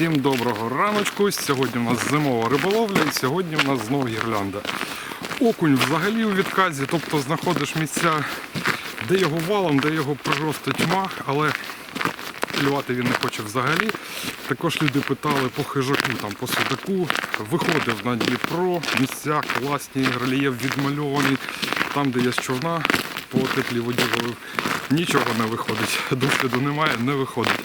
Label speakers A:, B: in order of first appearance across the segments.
A: Всім доброго раночку. Сьогодні у нас зимова риболовля і сьогодні у нас знову гірлянда. Окунь взагалі у відказі, тобто знаходиш місця, де його валом, де його просто тьма, але клювати він не хоче взагалі. Також люди питали по хижаку, там, по судаку. Виходив на Дніпро, місця класні, рельєф відмальований. Там, де є човна, по теплій воді. Нічого не виходить. Досвіду немає, не виходить.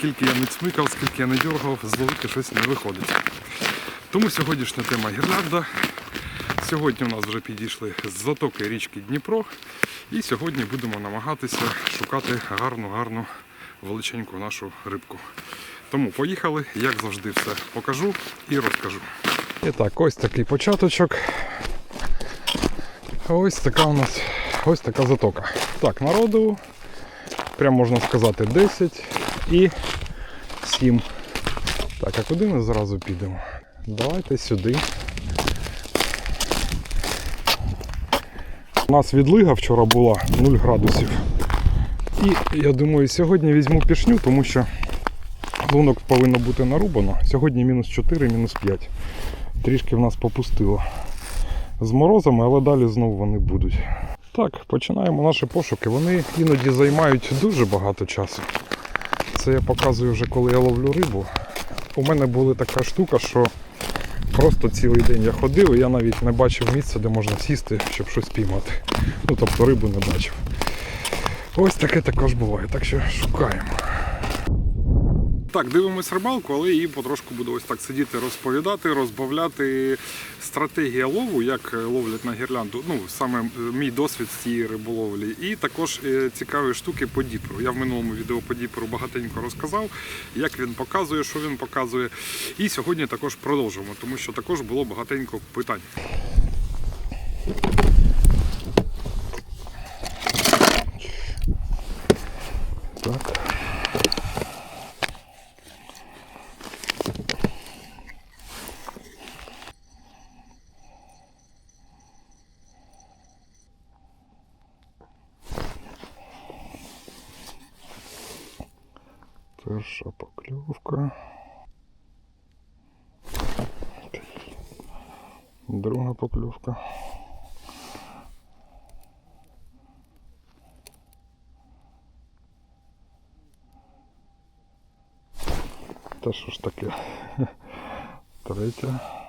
A: Скільки я не цмикав, скільки я не дергав, зловити щось не виходить. Тому сьогоднішня тема гірлянда. Сьогодні у нас вже підійшли з затоки річки Дніпро. І сьогодні будемо намагатися шукати гарну-гарну величеньку нашу рибку. Тому поїхали, як завжди, все покажу і розкажу. І так, ось такий початочок. Ось така у нас ось така затока. Так, народу, прям можна сказати, 10 і 7. Так, а куди ми зразу підемо? Давайте сюди. У нас відлига вчора була 0 градусів. І я думаю, сьогодні візьму пішню, тому що лунок повинно бути нарубано. Сьогодні мінус 4, мінус 5. Трішки в нас попустило з морозами, але далі знову вони будуть. Так, починаємо наші пошуки. Вони іноді займають дуже багато часу. Це я показую вже коли я ловлю рибу. У мене була така штука, що просто цілий день я ходив і я навіть не бачив місця, де можна сісти, щоб щось піймати. Ну тобто рибу не бачив. Ось таке також буває, так що шукаємо. Так, дивимось рибалку, але її потрошку буду ось так сидіти, розповідати, розбавляти стратегія лову, як ловлять на гірлянду. Ну, саме е, мій досвід з цієї риболовлі. І також е, цікаві штуки по діперу. Я в минулому відео по діперу багатенько розказав, як він показує, що він показує. І сьогодні також продовжуємо, тому що також було багатенько питань. Так. Перша покльовка. Друга покльовка. Та що ж таке? Третя.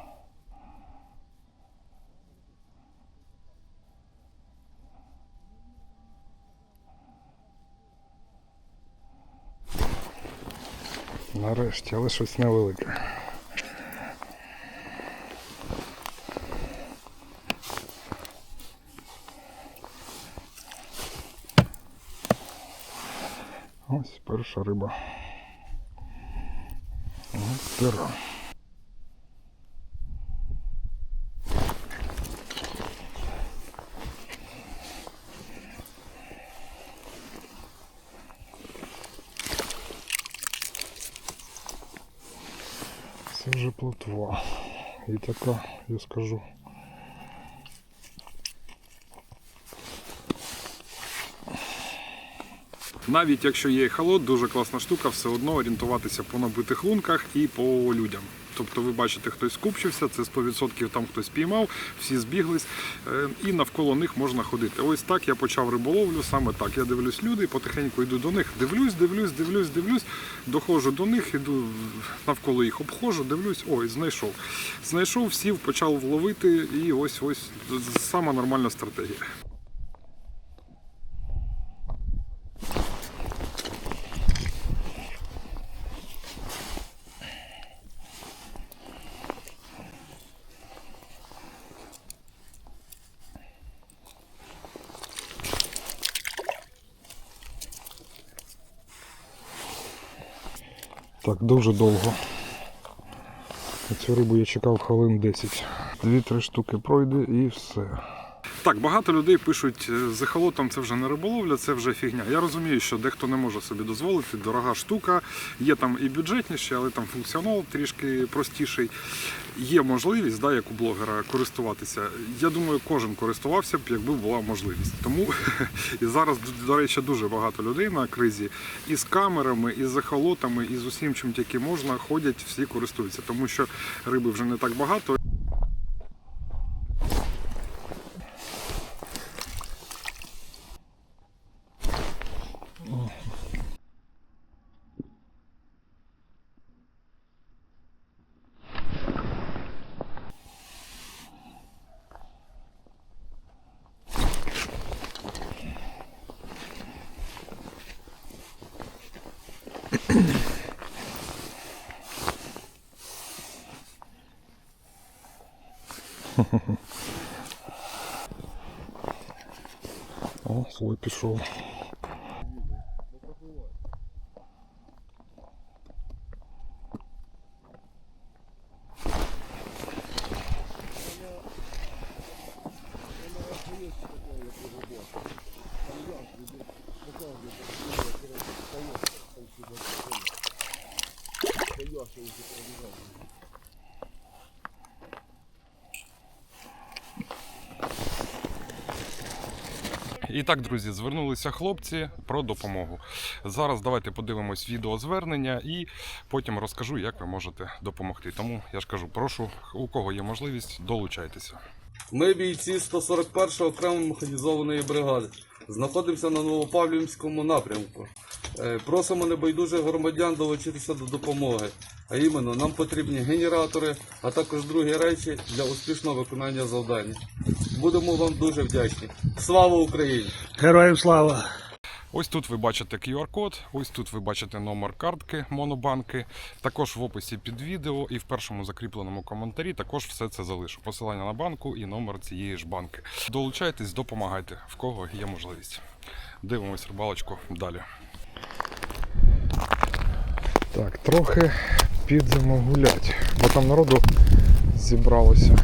A: Нарешті, але щось невелике. Ось перша риба. Ось пера. Це вже плотва. І така, я скажу. Навіть якщо є ехолот, дуже класна штука, все одно орієнтуватися по набитих лунках і по людям. Тобто ви бачите, хтось скупчився, це 100% там хтось піймав, всі збіглись, е, і навколо них можна ходити. Ось так я почав риболовлю, саме так. Я дивлюсь люди, потихеньку йду до них, дивлюсь, дивлюсь, дивлюсь, дивлюсь, доходжу до них, іду навколо їх обходжу, дивлюсь, ой, знайшов. Знайшов, сів, почав ловити, і ось ось сама нормальна стратегія. Так, дуже довго. Цю рибу я чекав хвилин 10. Дві-три штуки пройде і все. Так, багато людей пишуть, е, з ехолотом це вже не риболовля, це вже фігня. Я розумію, що дехто не може собі дозволити, дорога штука, є там і бюджетніші, але там функціонал трішки простіший. Є можливість, да, як у блогера, користуватися. Я думаю, кожен користувався б, якби була можливість. Тому і зараз, до речі, дуже багато людей на кризі і з камерами, і з ехолотами, і з усім, чим тільки можна, ходять, всі користуються, тому що риби вже не так багато. О, свой пішов. Так, друзі, звернулися хлопці про допомогу. Зараз давайте подивимось відео звернення і потім розкажу, як ви можете допомогти. Тому я ж кажу, прошу, у кого є можливість, долучайтеся.
B: Ми бійці 141-ї окремої механізованої бригади. Знаходимося на Новопавлівському напрямку. Е, Просимо небайдужих громадян долучитися до допомоги. А іменно, нам потрібні генератори, а також другі речі для успішного виконання завдання. Будемо вам дуже вдячні. Слава Україні!
C: Героям слава!
A: Ось тут ви бачите QR-код, ось тут ви бачите номер картки Монобанки. Також в описі під відео і в першому закріпленому коментарі також все це залишу. Посилання на банку і номер цієї ж банки. Долучайтесь, допомагайте, в кого є можливість. Дивимось рибалочку далі. Так, трохи підемо гулять, бо там народу зібралося.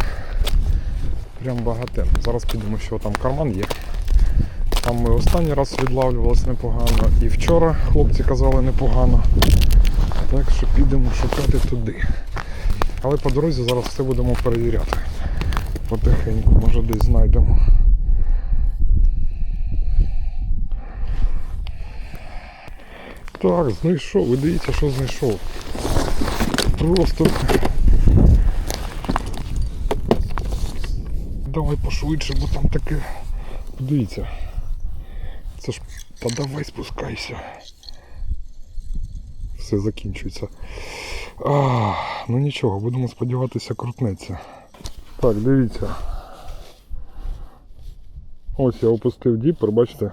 A: Прям багатенно. Зараз підемо, що там карман є. Там ми останній раз відлавлювалися непогано. І вчора хлопці казали непогано. Так що підемо шукати туди. Але по дорозі зараз все будемо перевіряти. Потихеньку, може десь знайдемо. Так, знайшов, ви дивіться, що знайшов. Просто. Давай пошвидше, бо там таке. Подивіться. Це ж подавай спускайся. Все закінчується. А, ну нічого, будемо сподіватися, крутнеться. Так, дивіться. Ось я опустив діпер, бачите?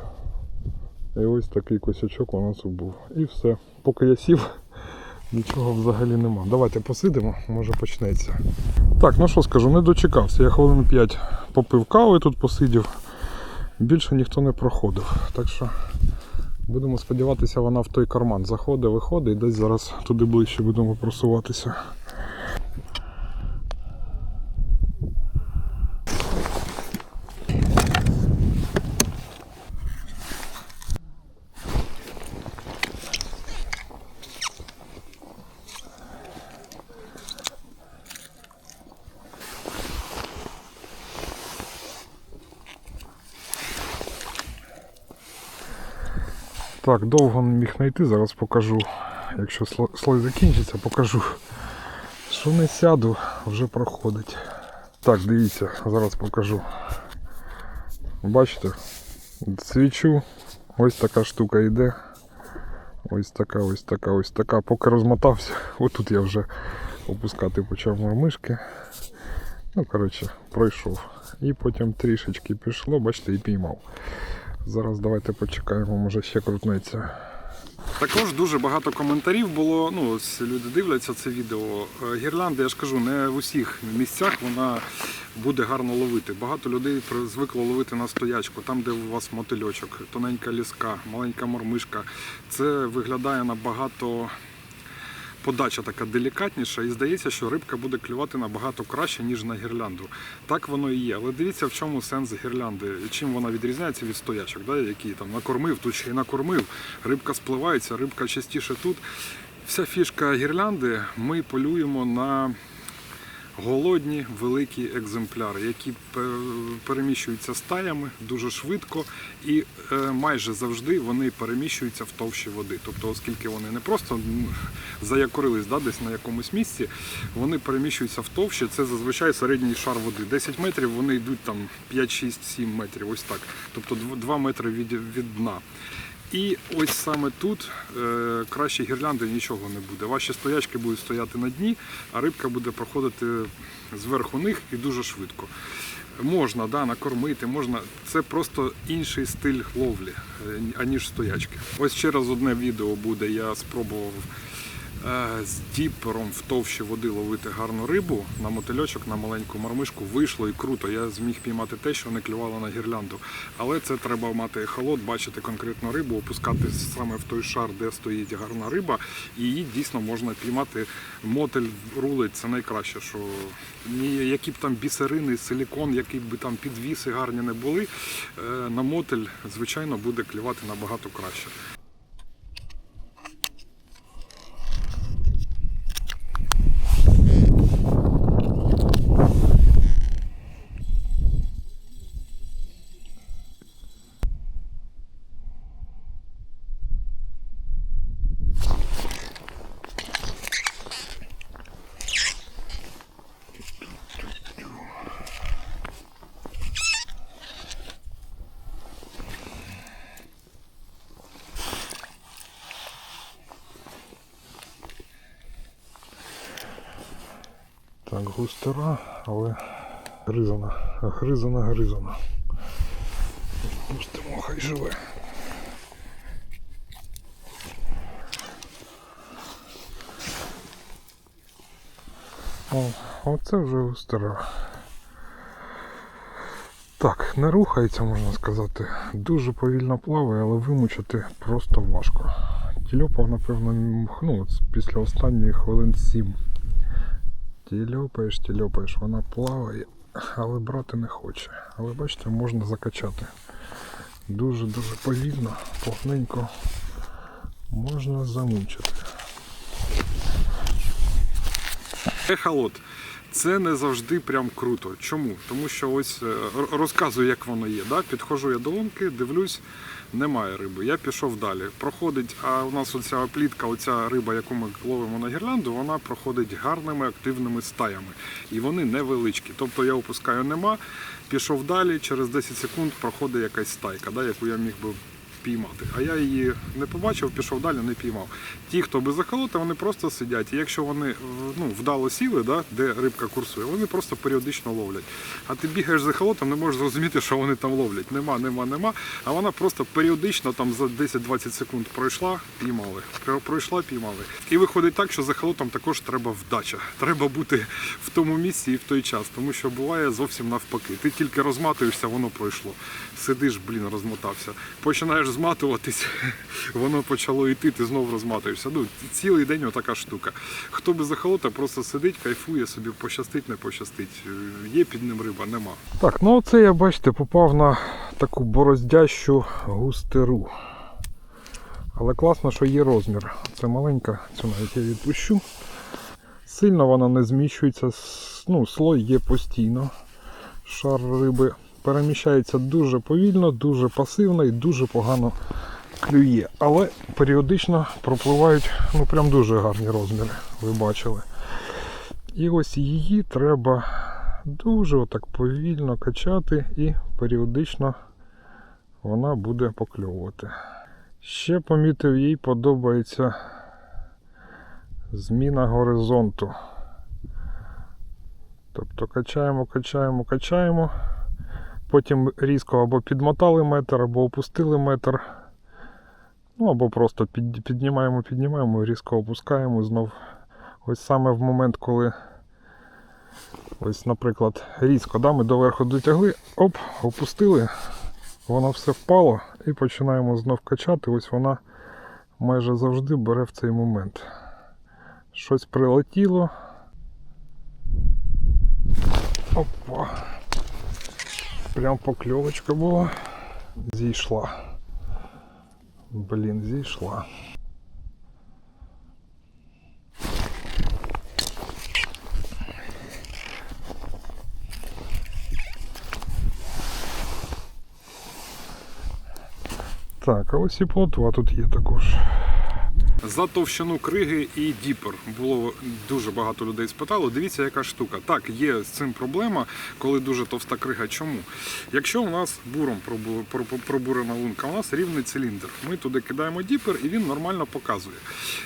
A: І ось такий косячок у нас був. І все. Поки я сів, нічого взагалі нема. Давайте посидимо, може почнеться. Так, ну що скажу, не дочекався. Я хвилин 5 попив кави, тут посидів. Більше ніхто не проходив. Так що будемо сподіватися, вона в той карман заходить, виходить і десь зараз туди ближче будемо просуватися. Так, довго не міг знайти, зараз покажу. Якщо слой закінчиться, покажу. Що не сяду, вже проходить. Так, дивіться, зараз покажу. Бачите? Свічу, ось така штука йде. Ось така, ось така, ось така. Поки розмотався, отут я вже опускати почав мормишки. Ну, коротше, пройшов. І потім трішечки пішло, бачите, і піймав. Зараз давайте почекаємо, може ще крутнеться. Також дуже багато коментарів було. Ну, ось люди дивляться це відео. Е, Гірлянда, я ж кажу, не в усіх місцях вона буде гарно ловити. Багато людей звикло ловити на стоячку, там, де у вас мотильочок, тоненька ліска, маленька мормишка. Це виглядає набагато подача така делікатніша, і здається, що рибка буде клювати набагато краще, ніж на гірлянду. Так воно і є. Але дивіться, в чому сенс гірлянди, чим вона відрізняється від стоячок, да, які там накормив, тут ще й накормив. Рибка спливається, рибка частіше тут. Вся фішка гірлянди ми полюємо на голодні великі екземпляри, які переміщуються стаями дуже швидко і е, майже завжди вони переміщуються в товщі води. Тобто, оскільки вони не просто заякорились да, десь на якомусь місці, вони переміщуються в товщі. Це зазвичай середній шар води. 10 метрів вони йдуть там 5, 6, 7 метрів. Ось так. Тобто 2 метри від, від дна. І ось саме тут е, краще гірлянди нічого не буде. Ваші стоячки будуть стояти на дні, а рибка буде проходити зверху них і дуже швидко. Можна да, накормити, можна. Це просто інший стиль ловлі, е, аніж стоячки. Ось ще раз одне відео буде. Я спробував з діпером в товщі води ловити гарну рибу на мотильочок, на маленьку мармишку. Вийшло і круто. Я зміг піймати те, що не клювало на гірлянду. Але це треба мати ехолот, бачити конкретну рибу, опускати саме в той шар, де стоїть гарна риба, і її дійсно можна піймати. Мотель рулить це найкраще, що які б там бісерини, силікон, які б там підвіси гарні не були, е, на мотель, звичайно, буде клювати набагато краще. Так, густера, але гризана, гризана, гризана. Пустимо, хай живе. О, оце вже густера. Так, не рухається, можна сказати. Дуже повільно плаває, але вимучити просто важко. Тільопав, напевно, ну, після останніх хвилин 7. Тільопаєш, тільопаєш, вона плаває, але брати не хоче. Але бачите, можна закачати. Дуже-дуже повільно, плавненько можна замучити. Ехолот. Це не завжди прям круто. Чому? Тому що ось е, розказую, як воно є. Да? Підходжу я до лунки, дивлюсь, немає риби. Я пішов далі. Проходить, а у нас оця плітка, оця риба, яку ми ловимо на гірлянду, вона проходить гарними активними стаями. І вони невеличкі. Тобто я опускаю нема, пішов далі, через 10 секунд проходить якась стайка, да, яку я міг би піймати. А я її не побачив, пішов далі, не піймав. Ті, хто без захолота, вони просто сидять. І якщо вони е, ну, вдало сіли, да, де рибка курсує, вони просто періодично ловлять. А ти бігаєш з захолотом, не можеш зрозуміти, що вони там ловлять. Нема, нема, нема. А вона просто періодично там за 10-20 секунд пройшла, піймали. Пройшла, піймали. І виходить так, що за захолотом також треба вдача. Треба бути в тому місці і в той час, тому що буває зовсім навпаки. Ти тільки розматуєшся, воно пройшло. Сидиш, блін, розмотався. Починаєш зматуватись, воно почало йти, ти знов розматуєшся. Ну, цілий день отака штука. Хто без захолота просто сидить, кайфує собі, пощастить, не пощастить. Є під ним риба, нема. Так, ну оце я, бачите, попав на таку бороздящу густеру. Але класно, що є розмір. Це маленька, цю навіть я відпущу. Сильно вона не зміщується, ну, слой є постійно. Шар риби переміщається дуже повільно, дуже пасивно і дуже погано клює. Але періодично пропливають ну, прям дуже гарні розміри, ви бачили. І ось її треба дуже отак повільно качати і періодично вона буде покльовувати. Ще помітив, їй подобається зміна горизонту. Тобто качаємо, качаємо, качаємо. Потім різко або підмотали метр, або опустили метр. Ну, або просто під, піднімаємо, піднімаємо, різко опускаємо знов. Ось саме в момент, коли ось, наприклад, різко да, ми доверху дотягли, оп, опустили, воно все впало і починаємо знов качати. Ось вона майже завжди бере в цей момент. Щось прилетіло. Опа. Прям покльовочка була. Зійшла. Блін, зійшла. Так, а ось і плотва тут є також. За товщину криги і діпер було дуже багато людей спитало. Дивіться, яка штука. Так, є з цим проблема, коли дуже товста крига. Чому? Якщо у нас буром пробу- пробу- пробурена лунка, у нас рівний циліндр. Ми туди кидаємо діпер і він нормально показує.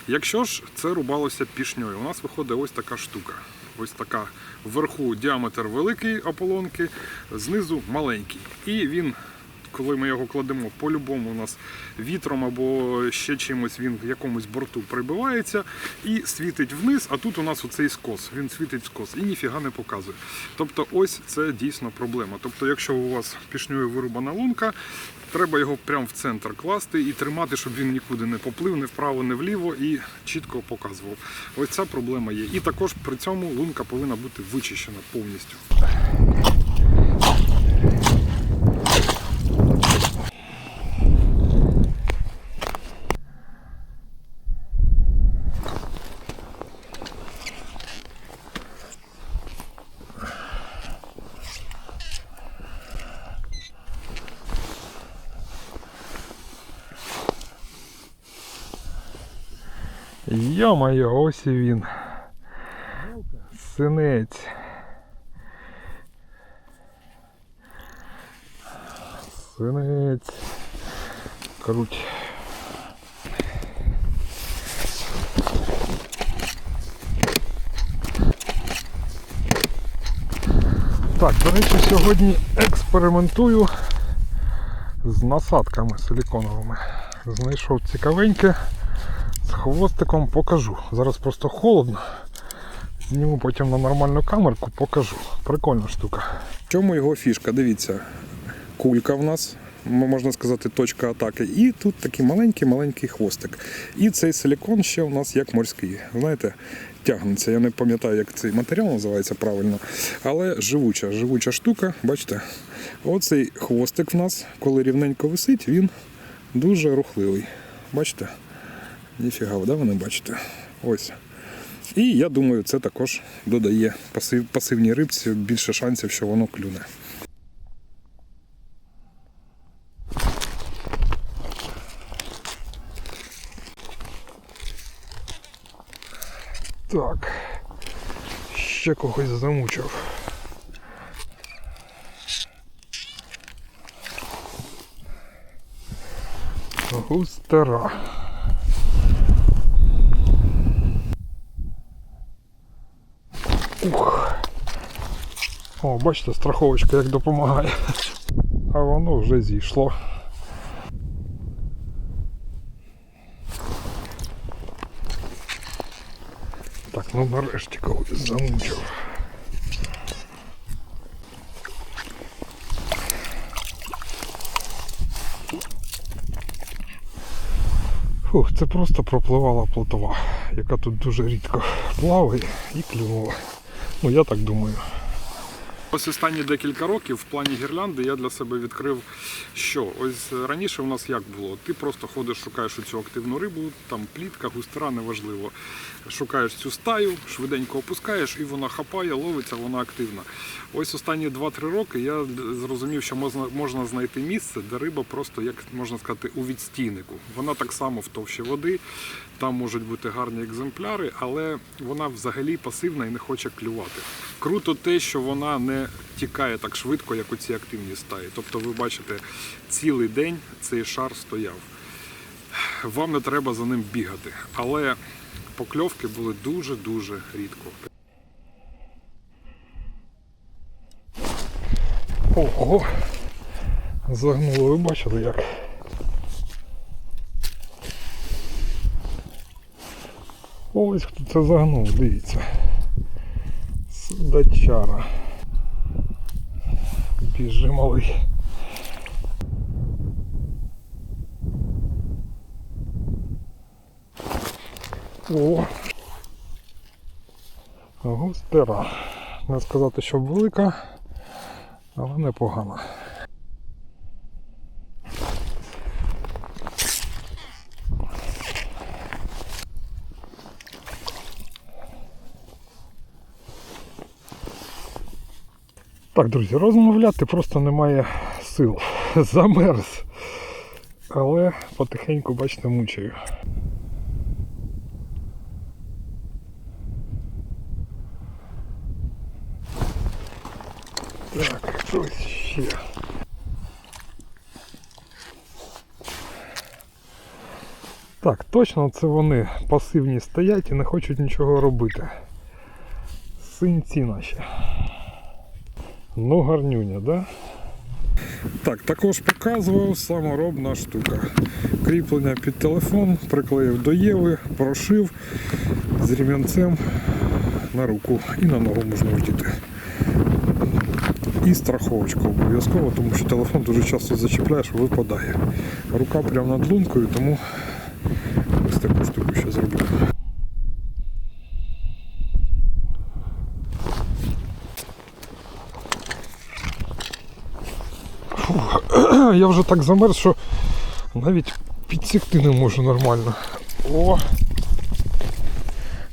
A: Якщо ж це рубалося пішньою, у нас виходить ось така штука. Ось така вверху діаметр великий ополонки, знизу маленький. І він коли ми його кладемо, по-любому у нас вітром або ще чимось він в якомусь борту прибивається і світить вниз, а тут у нас оцей скос. Він світить скос і ніфіга не показує. Тобто, ось це дійсно проблема. Тобто, якщо у вас пішньою вирубана лунка, треба його прямо в центр класти і тримати, щоб він нікуди не поплив, не вправо, не вліво і чітко показував. Ось ця проблема є. І також при цьому лунка повинна бути вичищена повністю. Йо-моє, ось і він. Синець. Синець. Круть. Так, до речі, сьогодні експериментую з насадками силіконовими. Знайшов цікавеньке хвостиком покажу. Зараз просто холодно. Зніму потім на нормальну камерку, покажу. Прикольна штука. В чому його фішка? Дивіться, кулька в нас, можна сказати, точка атаки. І тут такий маленький-маленький хвостик. І цей силікон ще у нас як морський. Знаєте, тягнеться. Я не пам'ятаю, як цей матеріал називається правильно. Але живуча, живуча штука, бачите? Оцей хвостик в нас, коли рівненько висить, він дуже рухливий. Бачите? Ніфіга, да, ви не бачите? Ось. І я думаю, це також додає пасив, пасивній рибці більше шансів, що воно клюне. Так. Ще когось замучив. Густера. Ух. О, бачите, страховочка як допомагає. А воно вже зійшло. Так, ну нарешті когось замучив. Фух, це просто пропливала плотова, яка тут дуже рідко плаває і клюнула. Ну я так думаю. Ось останні декілька років в плані гірлянди я для себе відкрив, що ось раніше у нас як було? Ти просто ходиш, шукаєш цю активну рибу, там плітка, густера, неважливо. Шукаєш цю стаю, швиденько опускаєш, і вона хапає, ловиться, вона активна. Ось останні 2-3 роки я зрозумів, що можна, можна знайти місце, де риба просто, як можна сказати, у відстійнику. Вона так само в товщі води, там можуть бути гарні екземпляри, але вона взагалі пасивна і не хоче клювати. Круто те, що вона не тікає так швидко, як у ці активні стаї. Тобто, ви бачите, цілий день цей шар стояв. Вам не треба за ним бігати, але покльовки були дуже-дуже рідко. Ого! Загнуло, ви бачили як? Ось хто це загнув, дивіться. Судачара. Біжи малий. О! Густера. Не сказати, що велика, але непогана. Так, друзі, розмовляти просто немає сил. Замерз. Але потихеньку, бачите, мучаю. Так, щось ще. Так, точно це вони пасивні стоять і не хочуть нічого робити. Синці наші. Ну, гарнюня, да? Так, також показував саморобна штука. Кріплення під телефон, приклеїв до Єви, прошив з ремінцем на руку і на ногу можна вдіти. І страховочка обов'язково, тому що телефон дуже часто зачіпляєш, випадає. Рука прямо над лункою, тому ось таку штуку ще зроблю. Я вже так замерз, що навіть підсікти не можу нормально. О!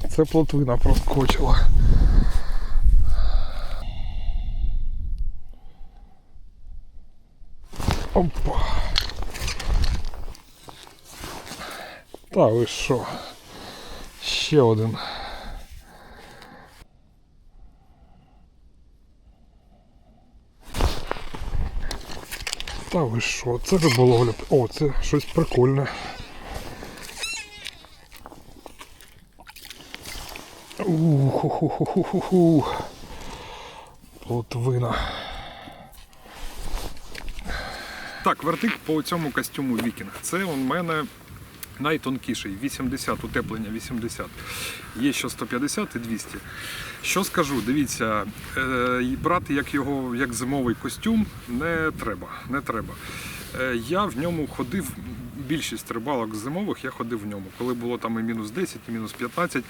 A: Це плотвина проскочила. Опа. Та ви що? Ще один. Та ви що, це риболовля. О, це щось прикольне. Уху-ху-ху-ху-ху. Плотвина. Так, вертик по цьому костюму Вікінг. Це у мене найтонкіший. 80, утеплення 80. Є що 150 і 200. Що скажу, дивіться, е, брати як його як зимовий костюм не треба. Не треба. Е, я в ньому ходив. Більшість рибалок зимових я ходив в ньому. Коли було там і мінус 10, і мінус 15,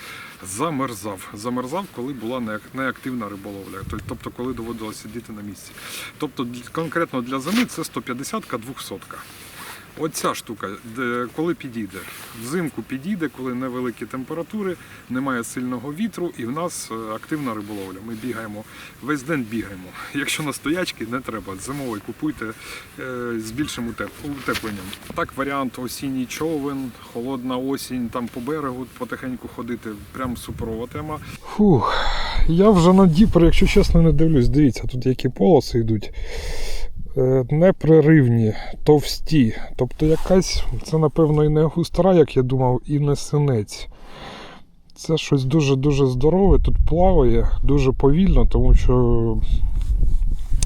A: замерзав. Замерзав, коли була неактивна риболовля. Тобто- коли доводилося сидіти на місці. Тобто, конкретно для зими це 150-ка, 200-ка. Оця штука, коли підійде. Взимку підійде, коли невеликі температури, немає сильного вітру і в нас е, активна риболовля. Ми бігаємо, весь день бігаємо. Якщо на стоячки, не треба. Зимовий купуйте е, з більшим утепленням. Так, варіант осінній човен, холодна осінь, там по берегу потихеньку ходити. Прям суперова тема. Фух, я вже на Діпер, якщо чесно, не дивлюсь. Дивіться, тут які полоси йдуть. Е, непреривні, товсті. Тобто якась, це напевно і не густра, як я думав, і не синець. Це щось дуже-дуже здорове, тут плаває дуже повільно, тому що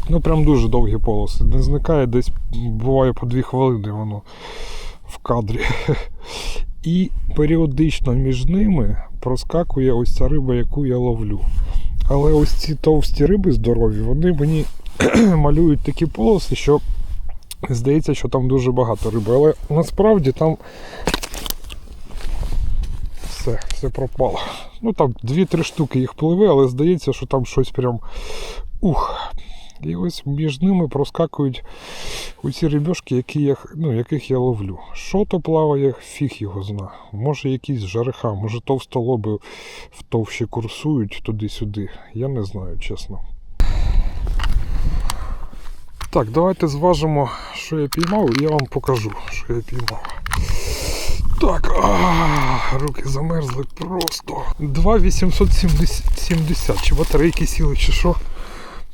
A: ну прям дуже довгі полоси. Не зникає десь, буває по 2 хвилини воно в кадрі. І періодично між ними проскакує ось ця риба, яку я ловлю. Але ось ці товсті риби здорові, вони мені малюють такі полоси, що здається, що там дуже багато риби. Але насправді там все, все пропало. Ну там 2-3 штуки їх пливе, але здається, що там щось прям ух. І ось між ними проскакують оці рибешки, які я, ну, яких я ловлю. Що то плаває, фіг його зна. Може якісь жариха, може товстолоби в товщі курсують туди-сюди. Я не знаю, чесно. Так, давайте зважимо, що я піймав, і я вам покажу, що я піймав. Так, а, руки замерзли просто. 2,870. Чи батарейки сіли, чи що?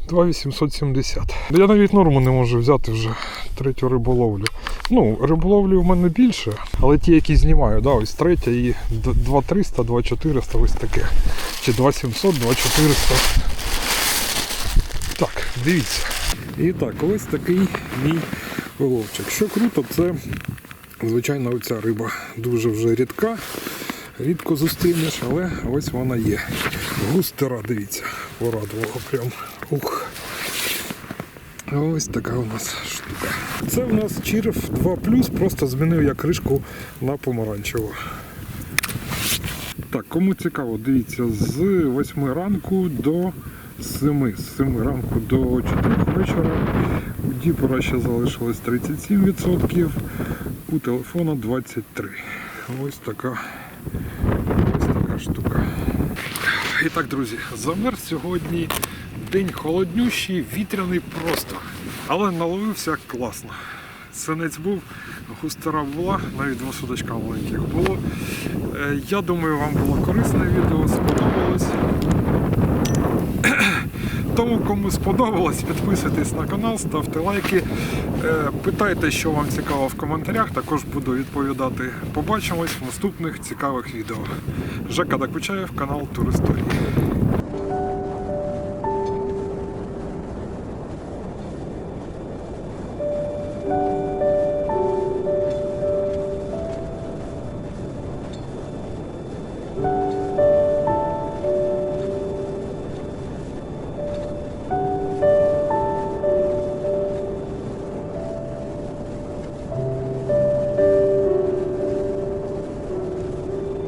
A: 2,870. Я навіть норму не можу взяти вже третю риболовлю. Ну, риболовлі у мене більше, але ті, які знімаю, да, ось третя і 2300, 2400, ось таке. Чи 2700, 2400. Так, дивіться. І так, ось такий мій головчик. Що круто, це звичайно оця риба дуже вже рідка. Рідко зустрінеш, але ось вона є. Густера, дивіться, порадувала прям. Ух. Ось така у нас штука. Це у нас черв 2 просто змінив я кришку на помаранчеву. Так, кому цікаво, дивіться, з 8 ранку до 7, з 7 ранку до 4 вечора. У Діпора ще залишилось 37%, у телефона 23. Ось така, ось така штука. І так, друзі, замер сьогодні день холоднющий, вітряний просто. Але наловився класно. Синець був, густера була, навіть два судочка маленьких було. Е, Я думаю, вам було корисне відео, сподобалось. Тому, кому сподобалось, підписуйтесь на канал, ставте лайки, е, питайте, що вам цікаво в коментарях. Також буду відповідати. Побачимось в наступних цікавих відео. Жека Докучаєв, канал Туристорії.